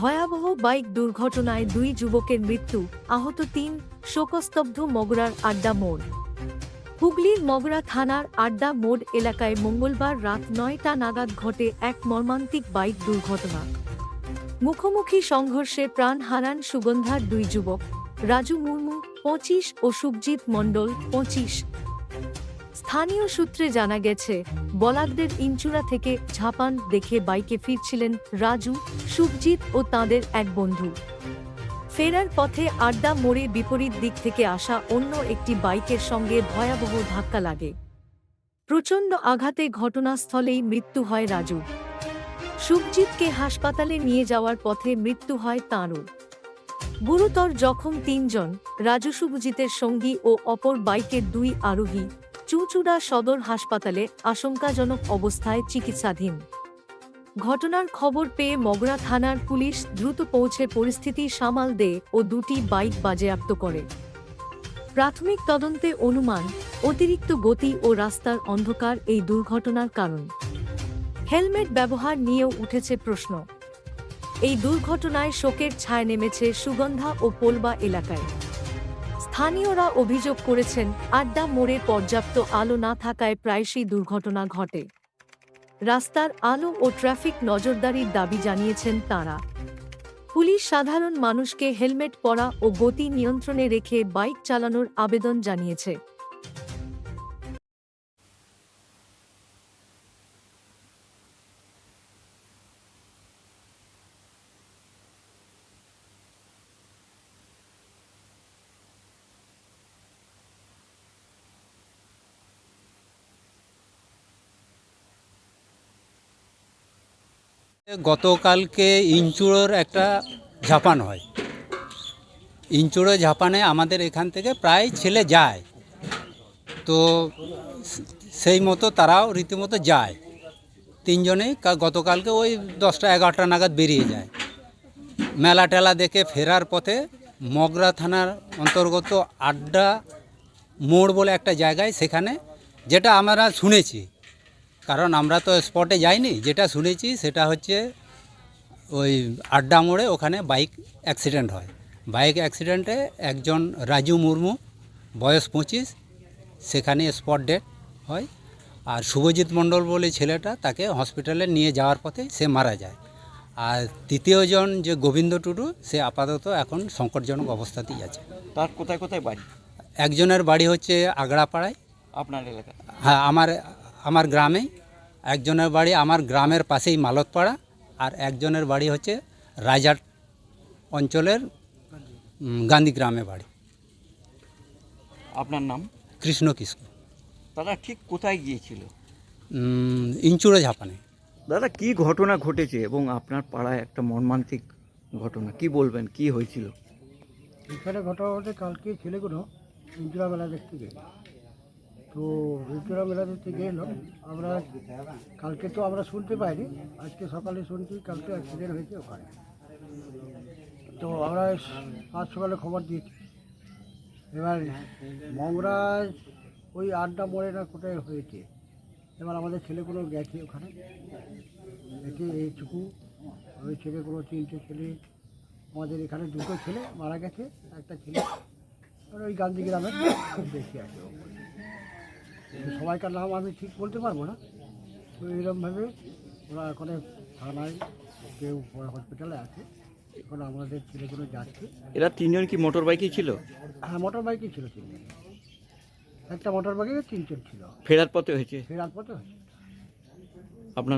ভয়াবহ বাইক দুর্ঘটনায় দুই যুবকের মৃত্যু, আহত তিন, শোকস্তব্ধ মগরার আড্ডা মোড়। হুগলির মগরা থানার আড্ডা মোড় এলাকায় মঙ্গলবার রাত নয়টা নাগাদ ঘটে এক মর্মান্তিক বাইক দুর্ঘটনা। মুখোমুখি সংঘর্ষে প্রাণ হারান সুগন্ধার দুই যুবক, রাজু মুর্মু, পঁচিশ ও সুবজিৎ মণ্ডল, পঁচিশ। স্থানীয় সূত্রে জানা গেছে, বলাকদের ইঞ্চুরা থেকে ঝাপান দেখে বাইকে ফিরছিলেন রাজু সুবজিৎ ও তাদের এক বন্ধু। ফেরার পথে আড্ডা মোড়ে বিপরীত দিক থেকে আসা অন্য একটি বাইকের সঙ্গে ভয়াবহ ধাক্কা লাগে। প্রচণ্ড আঘাতে ঘটনাস্থলেই মৃত্যু হয় রাজু। সুবজিৎকে হাসপাতালে নিয়ে যাওয়ার পথে মৃত্যু হয় তাঁরও। গুরুতর জখম তিনজন, রাজু শুভজিতের সঙ্গী ও অপর বাইকের দুই আরোহী। চুঁচুড়া সদর হাসপাতালে আশঙ্কাজনক অবস্থায় চিকিৎসাধীন। ঘটনার খবর পেয়ে মগরা থানার পুলিশ দ্রুত পৌঁছে পরিস্থিতি সামাল দেয় ও দুটি বাইক বাজেয়াপ্ত করে। প্রাথমিক তদন্তে অনুমান, অতিরিক্ত গতি ও রাস্তার অন্ধকার এই দুর্ঘটনার কারণ। হেলমেট ব্যবহার নিয়েও উঠেছে প্রশ্ন। এই দুর্ঘটনায় শোকের ছায় নেমেছে সুগন্ধা ও পোলবা এলাকায়। স্থানীয়রা অভিযোগ করেছেন, আড্ডা মোড়ে পর্যাপ্ত আলো না থাকায় প্রায়শই দুর্ঘটনা ঘটে। রাস্তার আলো ও ট্রাফিক নজরদারির দাবি জানিয়েছেন তারা। পুলিশ সাধারণ মানুষকে হেলমেট, পরা ও গতি নিয়ন্ত্রণে রেখে বাইক চালানোর আবেদন জানিয়েছে। গতকালকে ইঞ্চুড়োর একটা ঝাপান হয়। ইঞ্চুড়ো ঝাপানে আমাদের এখান থেকে প্রায় ছেলে যায়। তো সেই মতো তারাও রীতিমতো যায়। তিনজনেই গতকালকে ওই দশটা এগারোটা নাগাদ বেরিয়ে যায়। মেলা টেলা দেখে ফেরার পথে মগরা থানার অন্তর্গত আড্ডা মোড় বলে একটা জায়গায় সেখানে যেটা আমরা শুনেছি। কারণ আমরা তো স্পটে যাইনি যেটা শুনেছি সেটা হচ্ছে ওই আড্ডা মোড়ে ওখানে বাইক অ্যাক্সিডেন্ট হয়। বাইক অ্যাক্সিডেন্টে একজন রাজু মুর্মু বয়স পঁচিশ সেখানে স্পট ডেট হয়। আর শুভজিৎ মণ্ডল বলে ছেলেটা তাকে হসপিটালে নিয়ে যাওয়ার পথে সে মারা যায়। আর তৃতীয়জন যে গোবিন্দ টুডু সে আপাতত এখন সংকটজনক অবস্থাতেই আছে। তার কোথায় কোথায় বাড়ি? একজনের বাড়ি হচ্ছে আগড়াপাড়ায় আপনার এলাকা হ্যাঁ আমার আমার গ্রামে একজনের বাড়ি আমার গ্রামের পাশেই মালতপাড়া আর একজনের বাড়ি হচ্ছে রাজার অঞ্চলের গান্ধী গ্রামে বাড়ি। আপনার নাম? কৃষ্ণ কিস্কু দাদা ঠিক কোথায় গিয়েছিল? ইঞ্চুড়ে ঝাপানে। দাদা কি ঘটনা ঘটেছে এবং আপনার পাড়ায় একটা মর্মান্তিক ঘটনা? কি বলবেন? কি হয়েছিল? এখানে ঘটনা কালকে ছেলেগুলো ইন্দিরা মেলা দেখতে গেল তো ইন্দিরা মেলা দেখতে গেল। আমরা কালকে তো আমরা শুনতে পাইনি। আজকে সকালে শুনছি, কালকে অ্যাক্সিডেন্ট হয়েছে ওখানে। তো আমরা আজ সকালে খবর দিয়েছি। এবার মংরাজ ওই আড্ডা মোড়ে না কোথায় হয়েছে? এবার আমাদের ছেলেগুলো গেছে ওখানে। গেছে এইটুকু ওই ছেলেগুলো তিনটে ছেলে। আমাদের এখানে দুটো ছেলে মারা গেছে, একটা ছেলে। ওই গান্ধী গ্রামের বেশি আছে। সবাইকার নাম আমি ঠিক বলতে পারব না। তো এরকমভাবে ওরা এখন থানায় কেউ হসপিটালে আছে। এখন আমাদের ছেলেগুলো যাচ্ছে। এরা তিনজন কি মোটর বাইকই ছিল? হ্যাঁ মোটর বাইকই ছিল তিনজন। একটা মোটর বাইকে তিনজন ছিল। ফেরার পথে হয়েছে। ফেরার পথে হয়েছে। আপনার নাম?